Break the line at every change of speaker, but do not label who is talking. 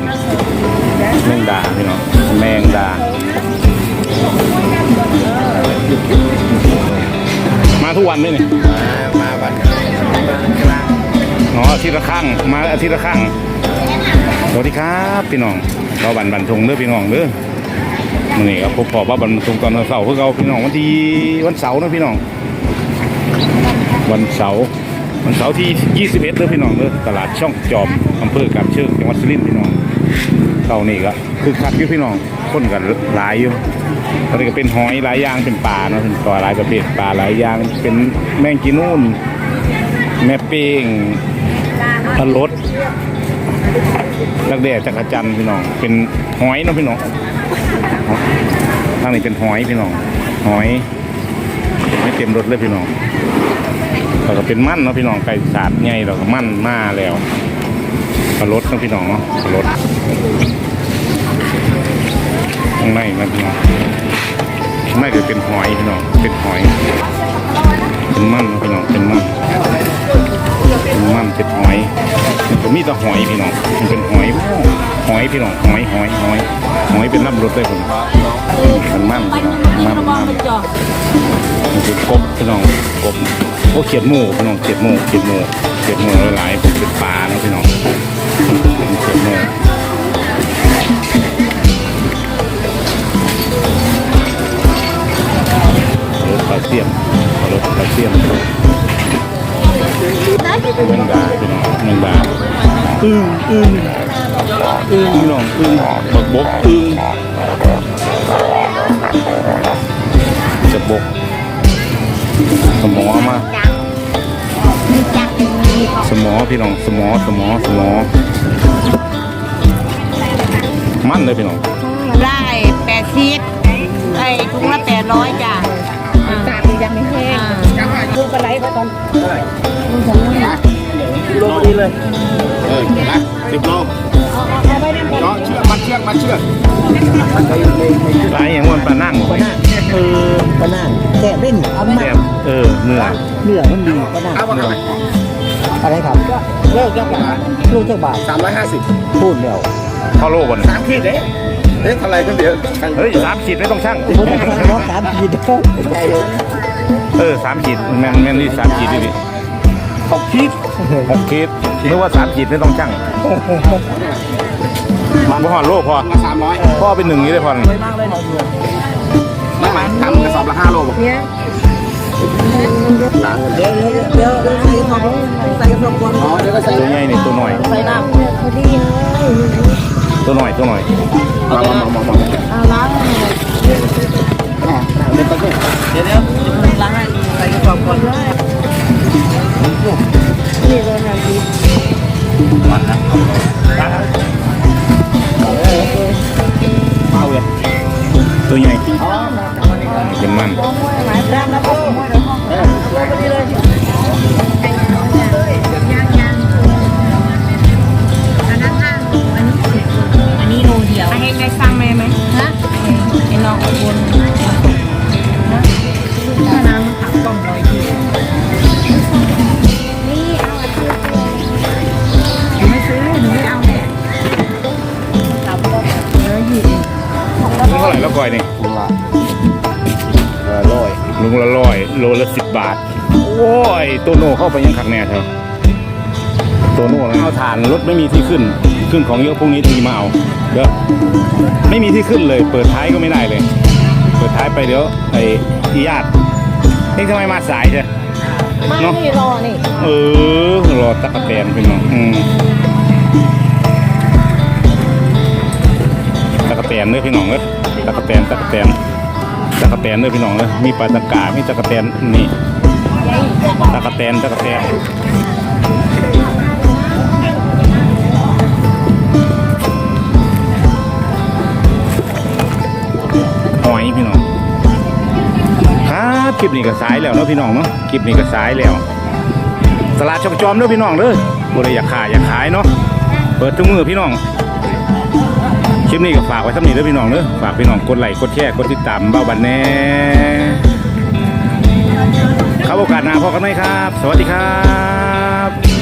นแมงดาพี่น้องแมงดา มาทุกวันไหมเนี่ย
มาวัน
อ๋ออาทิตย์ละครั้งมาอาทิตย์ละครั้งสวัสดีครับพี่น้องเราบันบันทงเด้อพี่น้องเด้อมันนี่ครับผมพอว่าบันทงตอนเสาร์พวกเราพี่น้องวันที่วันเสาร์นะพี่น้อง วันเสาร์ วันเสาร์ที่ 21เด้อพี่น้องเด้อตลาดช่องจอมอำเภอกาบเชิงจังหวัดสุรินทร์พี่น้องเท่านี้ก็คือคักอยู่พี่น้องคนกันหลายอยู่ตอนนี้ก็เป็นหอยหลายอย่างเป็นปลาเนาะเป็นปลาหลายประเภทปลาหลายอย่างเป็นแมงกีนูนแม่ป้งพะรดลักแด่จักรจันพี่น้อง เป็นหอยเนาะพี่น้องทางนี้เป็นหอยพี่น้องหอยไม่เต็มรถเลยพี่น้อง แล้วก็เป็นมั่นเนาะพี่น้องไก่สาดใหญ่แล้วก็มั่นมาแล้วปลารสเนาะพี่น้องเนาะปลารสข้างในนะพี่น้องข้างในก็เป็นหอยพี่น้องเป็นหอยเป็นมั่นเนาะพี่น้องเป็นมั่นเป็นมั่นเป็นหอยมันก็มีแต่หอยพี่น้องมันเป็นหอย หอยพี่น้องหอยหอยหอยหอยเป็นน้ำรสเลยผมเป็นมันมันมันมันคือกบพี่น้องกบโอ้เขียดหมูพี่น้องเขียดหมูเขียดหมูเขียดหมูหลายๆผมเป็นปลาเนาะพี่น้องเขียดหมูรถปลาเสียมรถปลาเสียมแมงดาพี่น้องแมงดาอึ้งอึ้ง อึ้งพี่น้องอึ้งบักบกอึ้งจะบกสมอมาสมอพี่น้องสมอสมอสมอมันเลยพี่น้อง
ได้แปดสิบไอ้ถุงละแปดร้อยจ้ะ
ตากยังไม่แห้งดูปลาไหลเขาตอน
กิโลพอดีเลย เออนะสิบโลเนาะเชือกมัดเชือกมัดเชือก
หลายอย่างมันปลานั่ง
ปลาหน้าเออปลาหน้าแซ่บเล่นเอามา
แซ่บเออเนื้อ
เนื้อมันดีปลาหน้า
เอาว่าอะไร
อะไรครับ
เลิกยักษ์บาท
ลูกเจ้าบาท
สามร้อยห้าสิบ
พูดเดียว
เข้าโลบน
สามขีดเด้เอ๊ะเท่าไหรก็เดี๋ยวช่าง
เฮ้ยสามขีดไม่ต้องช่าง
ผมจะฟังรถสามปีเดียวใจเลย
เออสามขีดแม่นแม่นนี่สามขีดดิดิ
หกขีด
หกขีดนึกว่าสามขีดไม่ต้องช่างมันบ่หอดโลพอ
มาสามร้อย
พ่อเป็นหนึ่งนี้เลยพอ
ไปมากเลยหน่อยเดียว
ไม่หมายทำกระสอบละห้าโลบอก
เนี่ย
ต่างกันเลย
เดี๋ยวเดี๋ยวเดี๋ยวใส่ของใส่กระสอบก่อน
อ๋อเดี๋ยวก็ใส่
ตัวใหญ่นี่ตัวหน่อย
ใส่น้ำพอดี
ตัวหน่อยตัวหน่อย
มามามามา
เอา
เล
ย
ตัวใหญ่เป็นมัน
ล้างแล้วก็ เท่า
ไห
ร่แล้วก่อยนี่
ถุงละเออร้อย
ลุงละร้อยโลละสิบบาท โอ้ยโตโน่เข้าไปยังขักแน่เถอะโตโน่เอาฐานรถไม่มีที่ขึ้น ขึ้นของเยอะพรุ่งนี้ทีมาเอาเด้อไม่มีที่ขึ้นเลย เปิดท้ายก็ไม่ได้เลย เปิดท้ายไปเดี๋ยวไอ้อีญาติเฮ้ยทำไมมาสายเถอะ
มานี่รอนี่
เออรอตะกะแตนเป็นน้องอืมตะกะแตนเด้อพี่น้องเอ้ย ตะกะแตนตะกะแตนตะกะแตนเด้อพี่น้องเอ้ยมีปลาตะกามีตะกะแตนนี่ตะกะแตนตะกะแตนหอยพี่น้องครับคลิปนี้ก็สายแล้วเนาะพี่น้องเนาะคลิปนี้ก็สายแล้วตลาดช่องจอมเด้อพี่น้องเด้อบ่ได้อยากขายอยากขายเนาะเปิดทุกมือพี่น้อง คลิปนี้ก็ฝากไว้ท่านี้เด้อพี่น้องเด้อฝากพี่น้องกดไลค์กดแชร์กดติดตามเบ้าบันแน่ครับโอกาสหน้าพบกันไหมครับ สวัสดีครับ